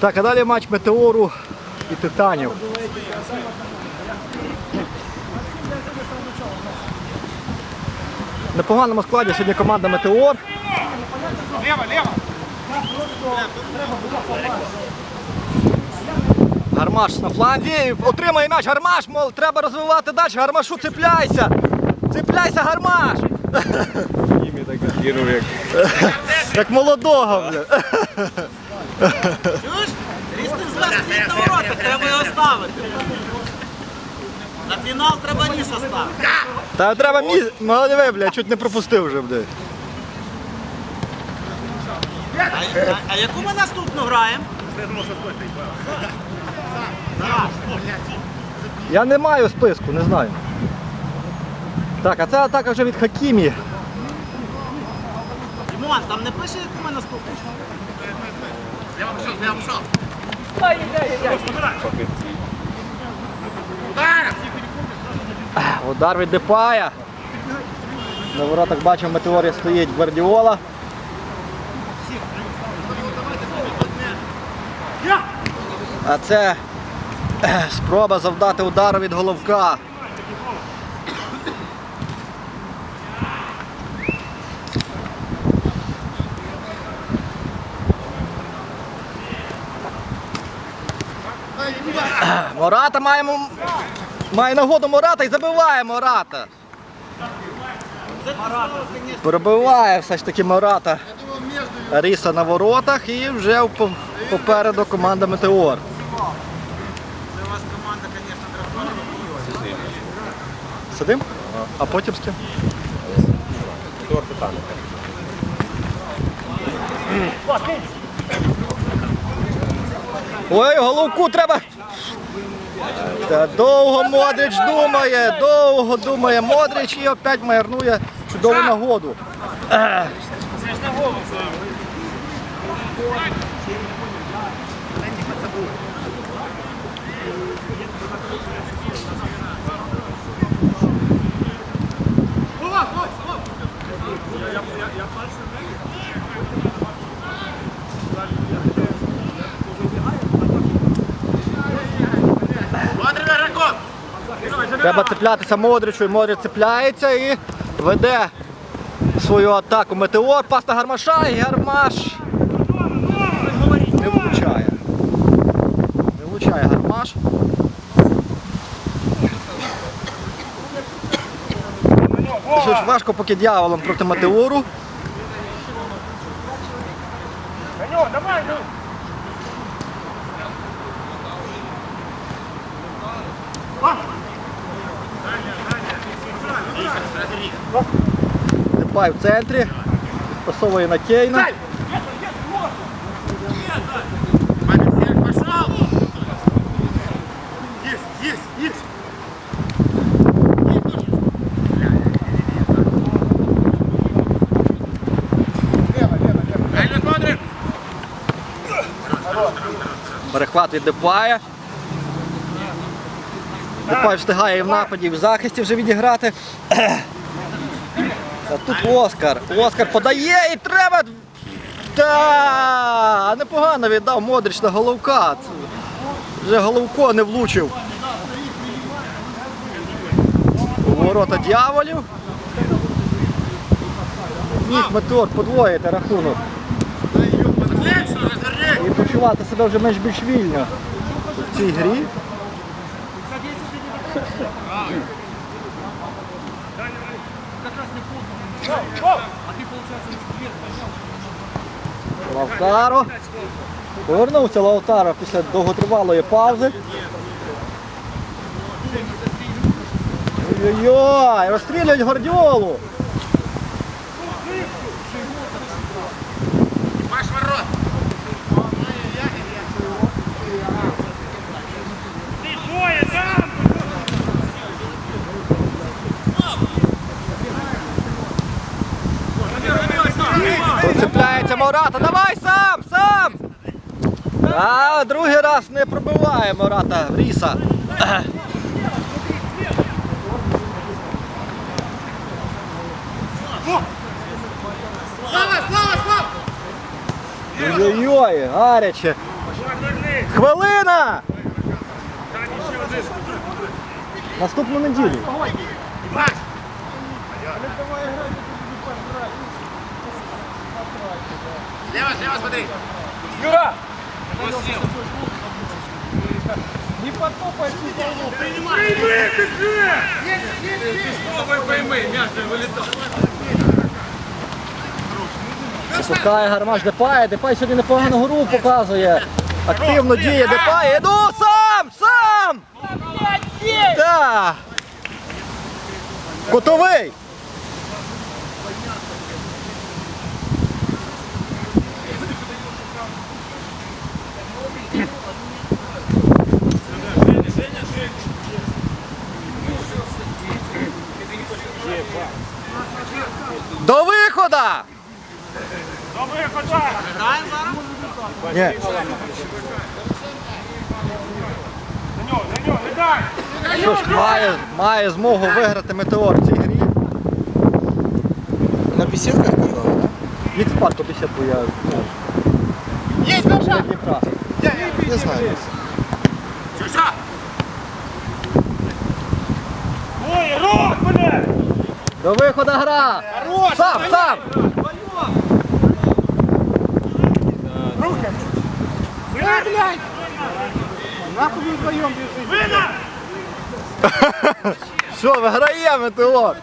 Так, а далі матч Метеору і Титанів. В непоганому складі сьогодні команда Метеор. Гармаш на фланзі. Отримає м'яч. Гармаш, мол, треба розвивати далі. Гармашу цепляйся. Цепляйся, гармаш. Як молодого, бля. Чуєш? Різний злез стоїть на воротах, треба його ставити. На фінал треба ніса ставити. Та треба мі... Молодиви, бля, чуть не пропустив вже, бля. А, а, а яку ми наступну граємо? Я не маю списку, не знаю. Так, а це атака вже від Хакімі. Дімон, там не пише, яку ми наступну. Удар від Депая. На воротах бачимо, метеорі стоїть Гвардіола. А це спроба завдати удару від головка. Мората маємо. Має нагоду Мората і забиває Мората. Пробиває все ж таки Мората Ріса на воротах і вже попереду команда Метеор. Це у вас команда, звісно, драконова. Сидим? А потім з ким? Тор Титаник. Ой, головку треба. Та довго Модрич думає, довго думає. Модрич і опять марнує чудову нагоду. Треба цеплятися Модричу, і Модрич цепляється і веде свою атаку. Метеор, пас на гармаша і гармаш не влучає. Не влучає гармаш. Що ж важко поки дьяволом проти Метеору. Даню, давай, Депай в центрі. Пасовує на Кейна. Перехват від Депая. Депай встигає і в нападі, і в захисті вже відіграти. А тут Оскар. Оскар подає і треба. Та непогано віддав Модрич на головка. Вже головко не влучив. У Ворота дьяволів. Міг Метеор подвоїти рахунок. І почувати себе вже менш більш вільно в цій грі. Лавтаро. Повернувся Лаутаро після довготривалої паузи. Ой-ой-ой, розстрілюють Гордіолу. Маш ворот. Ты двое там. Мората. Давай сам! Сам! А другий раз не пробиває Мората Ріса. Слава, слава, слава. Ой-ой-ой, гаряче. Хвилина! Наступну неділю. Слева, слева, смотри. Юра! Шукає гармаш Депає. Депай сьогодні непогану гру показує. Активно діє Депай. Іду сам! Сам! Так. Котовий! До виходу! Добре, хода. Граємо зараз? Ні. На нього, на нього, не дай. Що ж, має, має змогу виграти метеор в цій грі. На беседках казав, да? Від спадку бесідку я ну, Есть, Леша. Дніпра. Знаю. Чуша. Ой, рух, блядь. До виходу гра! Сам, сам! Вы, блядь. Нахуй вы вдвоем бежите. Вына! Що, виграє метеор?